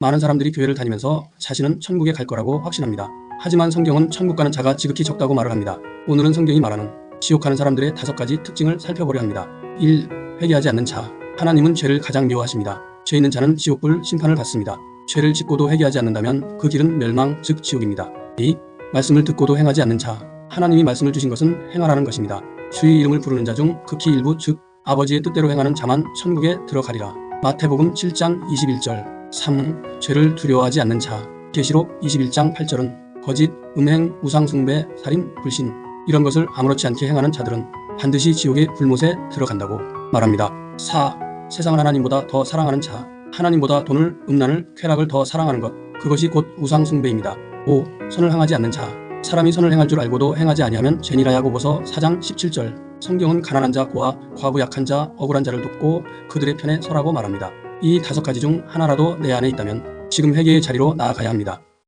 많은 사람들이 교회를 다니면서 자신은 천국에 갈 거라고 확신합니다. 하지만 성경은 천국 가는 자가 지극히 적다고 말을 합니다. 오늘은 성경이 말하는 지옥 가는 사람들의 다섯 가지 특징을 살펴보려 합니다. 1. 회개하지 않는 자. 하나님은 죄를 가장 미워하십니다. 죄 있는 자는 지옥불 심판을 받습니다. 죄를 짓고도 회개하지 않는다면 그 길은 멸망 즉 지옥입니다. 2. 말씀을 듣고도 행하지 않는 자. 하나님이 말씀을 주신 것은 행하라는 것입니다. 주의 이름을 부르는 자 중 극히 일부 즉 아버지의 뜻대로 행하는 자만 천국에 들어가리라. 마태복음 7장 21절 3. 죄를 두려워하지 않는 자. 계시록 21장 8절은 거짓, 음행, 우상숭배, 살인, 불신 이런 것을 아무렇지 않게 행하는 자들은 반드시 지옥의 불못에 들어간다고 말합니다. 4. 세상을 하나님보다 더 사랑하는 자. 하나님보다 돈을, 음란을, 쾌락을 더 사랑하는 것. 그것이 곧 우상숭배입니다. 5. 선을 행하지 않는 자. 사람이 선을 행할 줄 알고도 행하지 아니하면 죄니라 야고보서 4장 17절. 성경은 가난한 자, 고아, 과부 약한 자, 억울한 자를 돕고 그들의 편에 서라고 말합니다. 이 다섯 가지 중 하나라도 내 안에 있다면 지금 회개의 자리로 나아가야 합니다.